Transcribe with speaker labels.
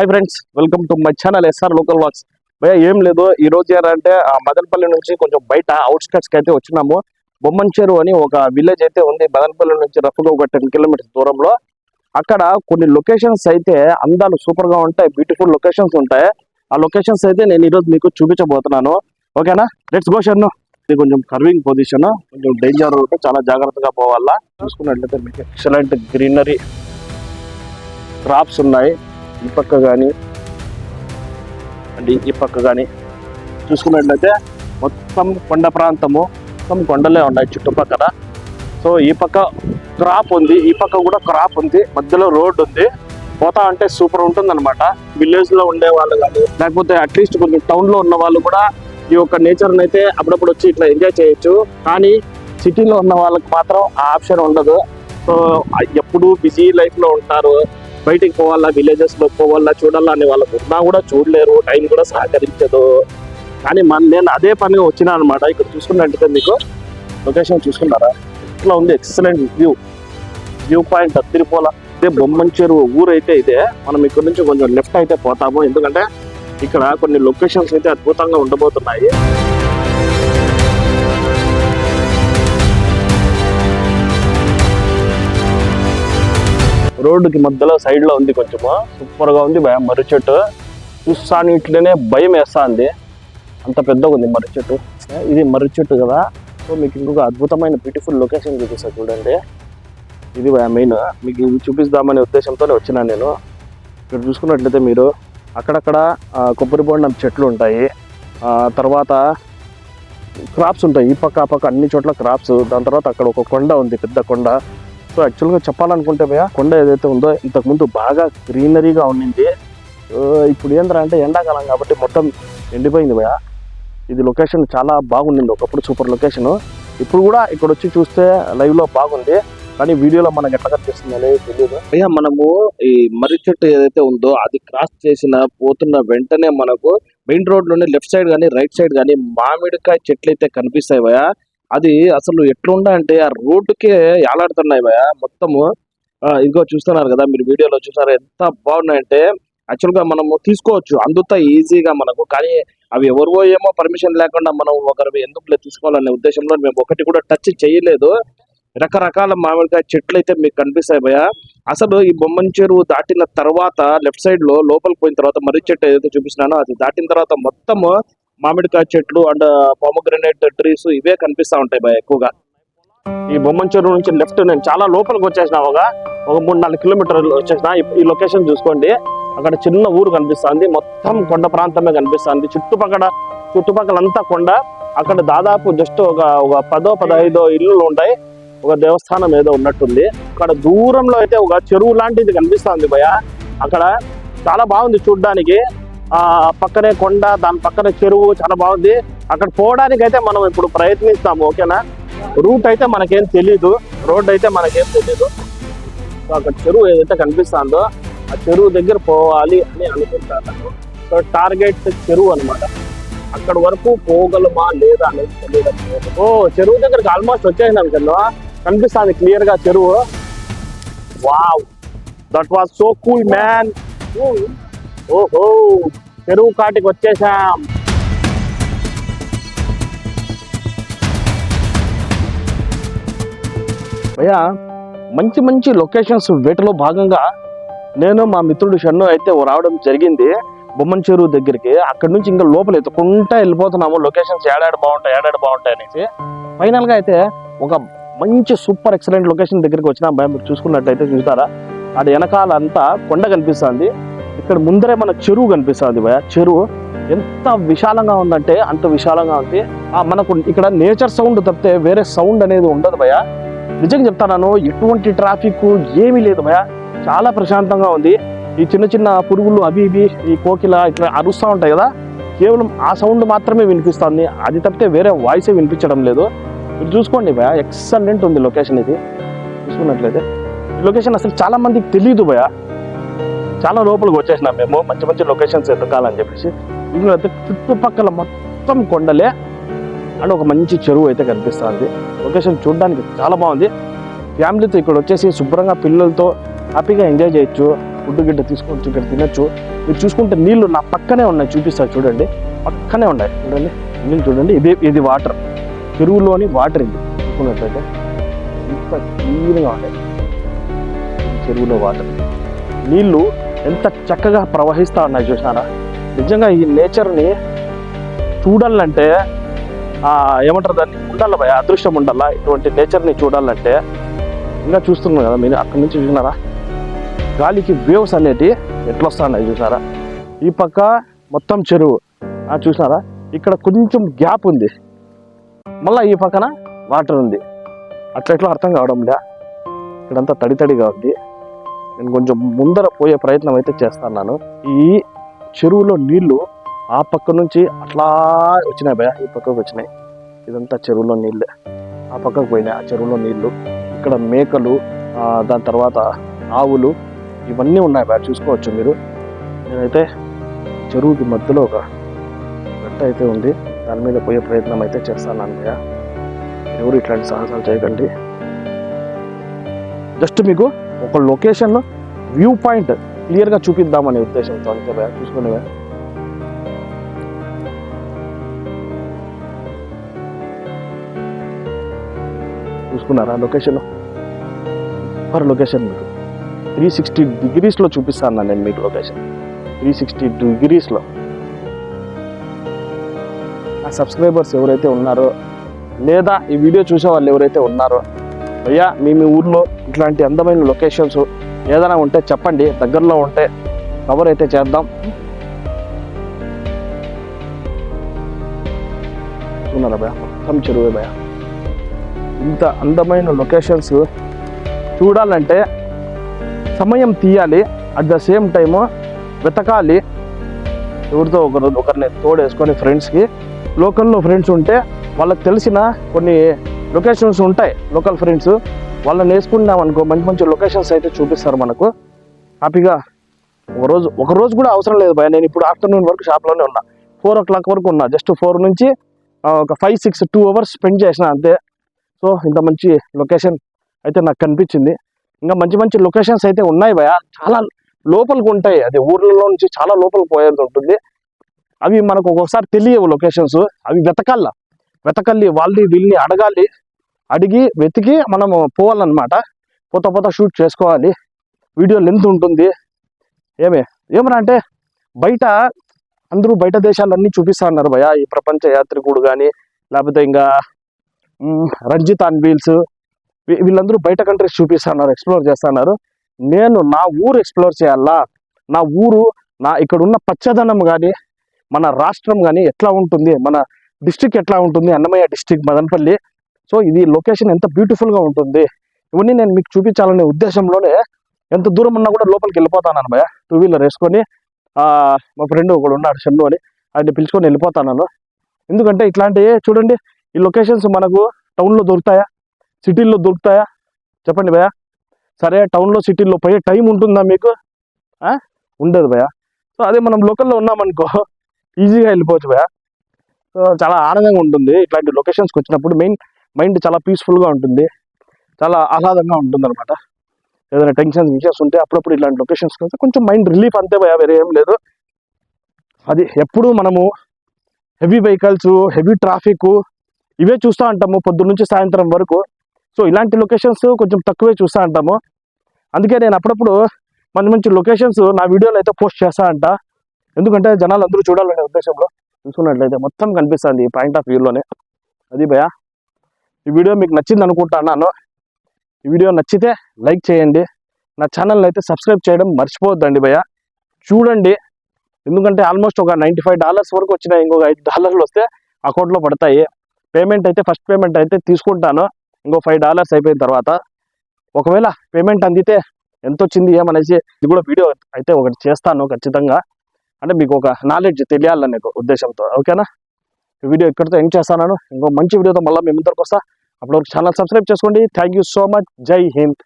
Speaker 1: Hi friends welcome to my channel SR local walks భయ ఏం లేదు ఈ రోజు ఏంటంటే ఆ మదనపల్లి నుంచి కొంచెం బయట అవుట్స్కట్స్కి అయితే వచ్చినాము. బొమ్మన్చేరు అని ఒక విలేజ్ అయితే ఉంది. మదనపల్లి నుంచి రఫ్గా ఒక టెన్ కిలోమీటర్స్ దూరంలో. అక్కడ కొన్ని లొకేషన్స్ అయితే అందాలు సూపర్గా ఉంటాయి బ్యూటిఫుల్ లొకేషన్స్ ఉంటాయి. ఆ లొకేషన్స్ అయితే నేను ఈరోజు మీకు చూపించబోతున్నాను. ఓకేనా? లెట్స్ గో షర్ను. ఇది కొంచెం కర్వింగ్ పొజిషన్ కొంచెం డేంజర్ ఉంటే చాలా జాగ్రత్తగా పోవాలా. చూసుకున్నట్లయితే మీకు ఎక్సలెంట్ గ్రీనరీ క్రాప్స్ ఉన్నాయి. ఈ పక్క కానీ అండి ఈ పక్క కానీ చూసుకున్నట్లయితే మొత్తం కొండ ప్రాంతము మొత్తం కొండలే ఉన్నాయి చుట్టుపక్కల. సో ఈ పక్క క్రాప్ ఉంది ఈ పక్క కూడా క్రాప్ ఉంది మధ్యలో రోడ్ ఉంది. పోతా అంటే సూపర్ ఉంటుంది అనమాట విలేజ్లో ఉండే వాళ్ళు కానీ లేకపోతే అట్లీస్ట్ కొంచెం టౌన్లో ఉన్న వాళ్ళు కూడా ఈ యొక్క నేచర్ అయితే అప్పుడప్పుడు వచ్చి ఇట్లా ఎంజాయ్ చేయొచ్చు. కానీ సిటీలో ఉన్న వాళ్ళకి మాత్రం ఆ ఆప్షన్ ఉండదు. సో ఎప్పుడు బిజీ లైఫ్లో ఉంటారు. బయటికి పోవాలా విలేజెస్లో పోవాలా చూడాలా అని వాళ్ళకు ఉన్నా కూడా చూడలేరు టైం కూడా సహకరించదు. కానీ మన నేను అదే పనిగా వచ్చినా అనమాట ఇక్కడ చూసుకున్నట్టయితే మీకు లొకేషన్ చూసుకున్నారా? ఇట్లా ఉంది ఎక్సలెంట్ వ్యూ వ్యూ పాయింట్ తిరుపోల ఇదే బొమ్మన్ చెరువు ఊరు అయితే ఇదే. మనం ఇక్కడ నుంచి కొంచెం లెఫ్ట్ అయితే పోతాము. ఎందుకంటే ఇక్కడ కొన్ని లొకేషన్స్ అయితే అద్భుతంగా ఉండబోతున్నాయి. రోడ్డుకి మధ్యలో సైడ్లో ఉంది కొంచెము. సూపర్గా ఉంది భయం మర్రి చెట్టు. చూస్తాను ఇట్లనే భయం వేస్తుంది. అంత పెద్దగా ఉంది మర్రి చెట్టు. ఇది మర్రి చెట్టు కదా. సో మీకు ఇంకొక అద్భుతమైన బ్యూటిఫుల్ లొకేషన్ చూపిస్తాను చూడండి. ఇది మెయిన్ మీకు ఇవి చూపిస్తామనే ఉద్దేశంతోనే వచ్చినా నేను. ఇక్కడ చూసుకున్నట్లయితే మీరు అక్కడక్కడ కొబ్బరి బొండం చెట్లు ఉంటాయి. తర్వాత క్రాప్స్ ఉంటాయి. ఈ పక్క ఆ పక్క అన్ని చోట్ల క్రాప్స్ దాని తర్వాత అక్కడ ఒక కొండ ఉంది పెద్ద కొండ. సో యాక్చువల్గా చెప్పాలనుకుంటే భయ కొండ ఏదైతే ఉందో ఇంతకుముందు బాగా గ్రీనరీగా ఉండింది ఇప్పుడు ఏంద్రా అంటే ఎండాకాలం కాబట్టి మొత్తం ఎండిపోయింది భయ ఇది లొకేషన్ చాలా బాగుండింది ఒకప్పుడు సూపర్ లొకేషన్ ఇప్పుడు కూడా ఇక్కడ వచ్చి చూస్తే లైవ్లో బాగుంది. కానీ వీడియోలో మనకు ఎట్లా కనిపిస్తుంది అనేది తెలియదు అయ్యా మనము ఈ మర్రి చెట్టు ఏదైతే ఉందో అది క్రాస్ చేసిన పోతున్న వెంటనే మనకు మెయిన్ రోడ్లోనే లెఫ్ట్ సైడ్ కానీ రైట్ సైడ్ కానీ మామిడికాయ చెట్లు అయితే కనిపిస్తాయి భయా అది అసలు ఎట్లుండా అంటే ఆ రోడ్డుకే ఏలాడుతున్నాయి భయ మొత్తము ఇదిగో చూస్తున్నారు కదా మీరు వీడియోలో చూసారు ఎంత బాగున్నాయంటే యాక్చువల్గా మనము తీసుకోవచ్చు అందుతా ఈజీగా మనకు. కానీ అవి ఎవరివో ఏమో పర్మిషన్ లేకుండా మనం ఒకరివి ఎందుకు తీసుకోవాలనే ఉద్దేశంలో మేము ఒకటి కూడా టచ్ చేయలేదు. రకరకాల మామిడికాయ చెట్లు అయితే మీకు కనిపిస్తాయి భయ అసలు ఈ బొమ్మన్ చెరువు దాటిన తర్వాత లెఫ్ట్ సైడ్లో లోపలికి పోయిన తర్వాత మర్రి చెట్టు ఏదైతే చూపిస్తున్నానో అది దాటిన తర్వాత మొత్తము మామిడికాయ చెట్లు అండ్ పామగ్రనేట్ ట్రీస్ ఇవే కనిపిస్తా ఉంటాయి భయ ఎక్కువగా. ఈ బొమ్మ చెరువు నుంచి లెఫ్ట్ నేను చాలా లోపలికి వచ్చేసిన ఒక ఒక మూడు నాలుగు కిలోమీటర్లు వచ్చేసిన. ఈ- లొకేషన్ చూసుకోండి. అక్కడ చిన్న ఊరు కనిపిస్తుంది. మొత్తం కొండ ప్రాంతమే కనిపిస్తుంది. చుట్టుపక్కల చుట్టుపక్కల అంతా కొండ. అక్కడ దాదాపు జస్ట్ ఒక ఒక పదో పదహైదో ఇల్లులు ఉంటాయి. ఒక దేవస్థానం ఏదో ఉన్నట్టుంది. అక్కడ దూరంలో అయితే ఒక చెరువు లాంటిది కనిపిస్తుంది భయ అక్కడ చాలా బాగుంది చూడ్డానికి. పక్కనే కొండ దాని పక్కనే చెరువు చాలా బాగుంది. అక్కడ పోవడానికి అయితే మనం ఇప్పుడు ప్రయత్నిస్తాము ఓకేనా? రూట్ అయితే మనకేం తెలీదు. రోడ్ అయితే మనకేం తెలీదు. సో అక్కడ చెరువు ఏదైతే కనిపిస్తుందో ఆ చెరువు దగ్గర పోవాలి అని అనుకుంటాను. సో టార్గెట్ చెరువు అన్నమాట. అక్కడ వరకు పోగలమా లేదా అనేది తెలియడం ఓ చెరువు దగ్గరికి ఆల్మోస్ట్ వచ్చేసినాం చెల్లు కనిపిస్తుంది క్లియర్గా చెరువు. Wow! That was so cool man. ఓహో చెరువు కాటికి వచ్చేసాం భయ్యా మంచి మంచి లొకేషన్స్ వేటలో భాగంగా నేను మా మిత్రుడు షన్ను అయితే రావడం జరిగింది. బొమ్మన్ చెరువు దగ్గరికి. అక్కడ నుంచి ఇంకా లోపల ఎత్తుకుంటా వెళ్ళిపోతున్నాము. లొకేషన్స్ ఏడాడు బాగుంటాయి ఏడాడు బాగుంటాయి అనేసి. ఫైనల్గా అయితే ఒక మంచి సూపర్ ఎక్సలెంట్ లొకేషన్ దగ్గరికి వచ్చిన. భయం మీరు చూసుకున్నట్టయితే చూస్తారా? అది వెనకాల అంతా కొండ కనిపిస్తుంది. ఇక్కడ ముందరే మన చెరువు కనిపిస్తుంది భయ చెరువు ఎంత విశాలంగా ఉందంటే అంత విశాలంగా ఉంది. ఆ మనకు ఇక్కడ నేచర్ సౌండ్ తప్పితే వేరే సౌండ్ అనేది ఉండదు భయ నిజంగా చెప్తాను ఎటువంటి ట్రాఫిక్ ఏమీ లేదు భయ చాలా ప్రశాంతంగా ఉంది. ఈ చిన్న చిన్న పురుగులు అవి ఇవి ఈ కోకిల ఇట్లా అరుస్తూ ఉంటాయి కదా కేవలం ఆ సౌండ్ మాత్రమే వినిపిస్తుంది. అది తప్పితే వేరే వాయిసే వినిపించడం లేదు. మీరు చూసుకోండి భయ ఎక్సలెంట్ ఉంది లొకేషన్ ఇది. చూసుకున్నట్లయితే. ఈ లొకేషన్ అసలు చాలా మందికి తెలియదు భయ చాలా లోపలికి వచ్చేసినాం మేము. మంచి మంచి లొకేషన్స్ ఎదగాలని చెప్పేసి. ఇందులో అయితే చుట్టుపక్కల మొత్తం కొండలే అండ్ ఒక మంచి చెరువు అయితే కనిపిస్తుంది. లొకేషన్ చూడడానికి చాలా బాగుంది. ఫ్యామిలీతో ఇక్కడ వచ్చేసి శుభ్రంగా పిల్లలతో హ్యాపీగా ఎంజాయ్ చేయొచ్చు. ఫుడ్ గిడ్డ తీసుకోవచ్చు ఇక్కడ తినొచ్చు. మీరు చూసుకుంటే నీళ్ళు నా పక్కనే ఉన్నాయి. చూపిస్తారు చూడండి. పక్కనే ఉన్నాయి. చూడండి. నీళ్ళు చూడండి. ఇది ఇది వాటర్. చెరువులోని వాటర్ ఇది. చూసుకున్నట్లయితే ఇంత క్లీన్గా ఉంటాయి చెరువులో వాటర్. నీళ్ళు ఎంత చక్కగా ప్రవహిస్తా ఉన్నాయి చూసారా నిజంగా ఈ నేచర్ని చూడాలంటే ఏమంటారు దాన్ని? ఉండాలి భయ అదృష్టం ఉండాలా? ఇటువంటి నేచర్ని చూడాలంటే? ఇంకా చూస్తున్నాం కదా మీరు అక్కడి నుంచి చూసినారా? గాలికి వేవ్స్ అనేటి ఎట్లా వస్తున్నాయి చూసారా ఈ పక్క మొత్తం చెరువు. చూసినారా? చూసారా ఇక్కడ కొంచెం గ్యాప్ ఉంది. మళ్ళీ ఈ పక్కన వాటర్ ఉంది. అట్లా ఎట్లా అర్థం కావడం లే. ఇక్కడంతా తడి తడిగా ఉంది. నేను కొంచెం ముందర పోయే ప్రయత్నం అయితే చేస్తున్నాను. ఈ చెరువులో నీళ్ళు ఆ పక్క నుంచి అట్లా వచ్చినాయి భయ ఈ పక్కకు వచ్చినాయి. ఇదంతా చెరువులో నీళ్ళే ఆ పక్కకు పోయినాయి ఆ చెరువులో నీళ్ళు. ఇక్కడ మేకలు దాని తర్వాత ఆవులు ఇవన్నీ ఉన్నాయి భయ చూసుకోవచ్చు మీరు. నేనైతే చెరువుకి మధ్యలో ఒక గట్ట అయితే ఉంది. దాని మీద పోయే ప్రయత్నం అయితే చేస్తాను భయ ఎవరు ఇట్లాంటి సాహసాలు చేయకండి. జస్ట్ మీకు ఒక లొకేషన్ వ్యూ పాయింట్ క్లియర్గా చూపిద్దామనే ఉద్దేశంతో అంతే భయ చూసుకున్నారా లొకేషన్ సూపర్ లొకేషన్ మీకు. త్రీ సిక్స్టీ డిగ్రీస్లో చూపిస్తాను నేను మీకు లొకేషన్ త్రీ సిక్స్టీ డిగ్రీస్లో నా సబ్స్క్రైబర్స్ ఎవరైతే ఉన్నారో లేదా ఈ వీడియో చూసే వాళ్ళు ఎవరైతే ఉన్నారో అయ్యా మీ మీ ఊర్లో ఇట్లాంటి అందమైన లొకేషన్స్ ఏదైనా ఉంటే చెప్పండి దగ్గరలో ఉంటే కవర్ అయితే చేద్దాం. ఉన్నారా భయ మొత్తం చెరువే భయ ఇంత అందమైన లొకేషన్స్ చూడాలంటే సమయం తీయాలి అట్ ద సేమ్ టైము వెతకాలి. ఎవరితో ఒకరు ఒకరిని తోడేసుకొని ఫ్రెండ్స్కి లోకల్లో ఫ్రెండ్స్ ఉంటే వాళ్ళకి తెలిసిన కొన్ని లొకేషన్స్ ఉంటాయి లోకల్ ఫ్రెండ్స్. వాళ్ళని వేసుకున్నాం అనుకో మంచి మంచి లొకేషన్స్ అయితే చూపిస్తారు మనకు. హ్యాపీగా ఒక రోజు ఒక రోజు కూడా అవసరం లేదు భయ నేను ఇప్పుడు ఆఫ్టర్నూన్ వరకు షాప్లోనే ఉన్నా. ఫోర్ ఓ క్లాక్ వరకు ఉన్నా. జస్ట్ ఫోర్ నుంచి ఒక five six two hours spend చేసిన అంతే. సో ఇంత మంచి లొకేషన్ అయితే నాకు కనిపించింది. ఇంకా మంచి మంచి లొకేషన్స్ అయితే ఉన్నాయి భయ చాలా లోపలికి ఉంటాయి. అది ఊర్లలో నుంచి చాలా లోపలికి పోయేది ఉంటుంది. అవి మనకు ఒక్కొక్కసారి తెలియవు లొకేషన్స్. అవి వెతకాల. వెతకల్లి వాళ్ళని వీళ్ళని అడగాలి. అడిగి వెతికి మనము పోవాలన్నమాట. పోత పోత షూట్ చేసుకోవాలి. వీడియో లెంత్ ఉంటుంది. ఏమే? ఏమరా అంటే బయట అందరూ బయట దేశాలన్నీ చూపిస్తా ఉన్నారు భయ ఈ ప్రపంచ యాత్రికుడు కానీ లేకపోతే ఇంకా రంజిత్ అన్బీల్స్ వీళ్ళందరూ బయట కంట్రీస్ చూపిస్తున్నారు ఎక్స్ప్లోర్ చేస్తున్నారు నేను నా ఊరు ఎక్స్ప్లోర్ చేయాలా? నా ఊరు నా ఇక్కడ ఉన్న పచ్చదనం కానీ మన రాష్ట్రం కానీ ఎట్లా ఉంటుంది? మన డిస్టిక్ ఎట్లా ఉంటుంది? అన్నమయ్య డిస్టిక్ మదనపల్లి. సో ఇది లొకేషన్ ఎంత బ్యూటిఫుల్గా ఉంటుంది. ఇవన్నీ నేను మీకు చూపించాలనే ఉద్దేశంలోనే ఎంత దూరం ఉన్నా కూడా లోపలికి వెళ్ళిపోతాను అన్నమయ్య టూ వీలర్ వేసుకొని మా ఫ్రెండ్ ఒకడు ఉన్నాడు షన్ను అని ఆయన పిలుచుకొని వెళ్ళిపోతాను ఎందుకంటే ఇట్లాంటివి చూడండి ఈ లొకేషన్స్ మనకు టౌన్లో దొరుకుతాయా? సిటీల్లో దొరుకుతాయా? చెప్పండి భయ సరే టౌన్లో సిటీల్లో పోయే టైం ఉంటుందా మీకు? ఉండదు భయ సో అదే మనం లోకల్లో ఉన్నామనుకో ఈజీగా వెళ్ళిపోవచ్చు భయ సో చాలా ఆనందంగా ఉంటుంది ఇట్లాంటి లొకేషన్స్కి వచ్చినప్పుడు. మెయిన్ మైండ్ చాలా పీస్ఫుల్గా ఉంటుంది. చాలా ఆహ్లాదంగా ఉంటుంది అనమాట ఏదైనా టెన్షన్స్ విషయస్ ఉంటే అప్పుడప్పుడు ఇలాంటి లొకేషన్స్ కొంచెం మైండ్ రిలీఫ్ అంతే భయ వేరే ఏం లేదు. అది ఎప్పుడు మనము హెవీ వెహికల్స్ హెవీ ట్రాఫిక్ ఇవే చూస్తూ ఉంటాము పొద్దున్న నుంచి సాయంత్రం వరకు. సో ఇలాంటి లొకేషన్స్ కొంచెం తక్కువే చూస్తూ ఉంటాము. అందుకే నేను అప్పుడప్పుడు మంచి మంచి లొకేషన్స్ నా వీడియోలో అయితే పోస్ట్ చేస్తా అంట ఎందుకంటే జనాలు అందరూ చూడాలనే ఉద్దేశంలో చూసుకున్నట్లయితే మొత్తం కనిపిస్తుంది ఈ పాయింట్ ఆఫ్ వ్యూలోనే. అది భయా. ఈ వీడియో మీకు నచ్చింది అనుకుంటున్నాను ఈ వీడియో నచ్చితే లైక్ చేయండి. నా ఛానల్ని అయితే సబ్స్క్రైబ్ చేయడం మర్చిపోవద్దండి భయ చూడండి. ఎందుకంటే ఆల్మోస్ట్ ఒక నైంటీ ఫైవ్ డాలర్స్ వరకు వచ్చినాయి. ఇంకొక ఐదు డాలర్లు వస్తే అకౌంట్లో పడతాయి. పేమెంట్ అయితే ఫస్ట్ పేమెంట్ అయితే తీసుకుంటాను. ఇంకో ఫైవ్ డాలర్స్ అయిపోయిన తర్వాత. ఒకవేళ పేమెంట్ అందితే ఎంత వచ్చింది ఏమనేసి ఇది కూడా వీడియో అయితే ఒకటి చేస్తాను ఖచ్చితంగా. అంటే మీకు ఒక నాలెడ్జ్ తెలియాలనే ఒక ఉద్దేశంతో. ఓకేనా? వీడియో ఇక్కడితో ఎండ్ చేస్తాను. ఇంకో మంచి వీడియోతో మళ్ళీ మేము ముందరకు వస్తా. అప్పుడు ఛానల్ సబ్స్క్రైబ్ చేసుకోండి. థ్యాంక్ యూ సో మచ్ జై హింద్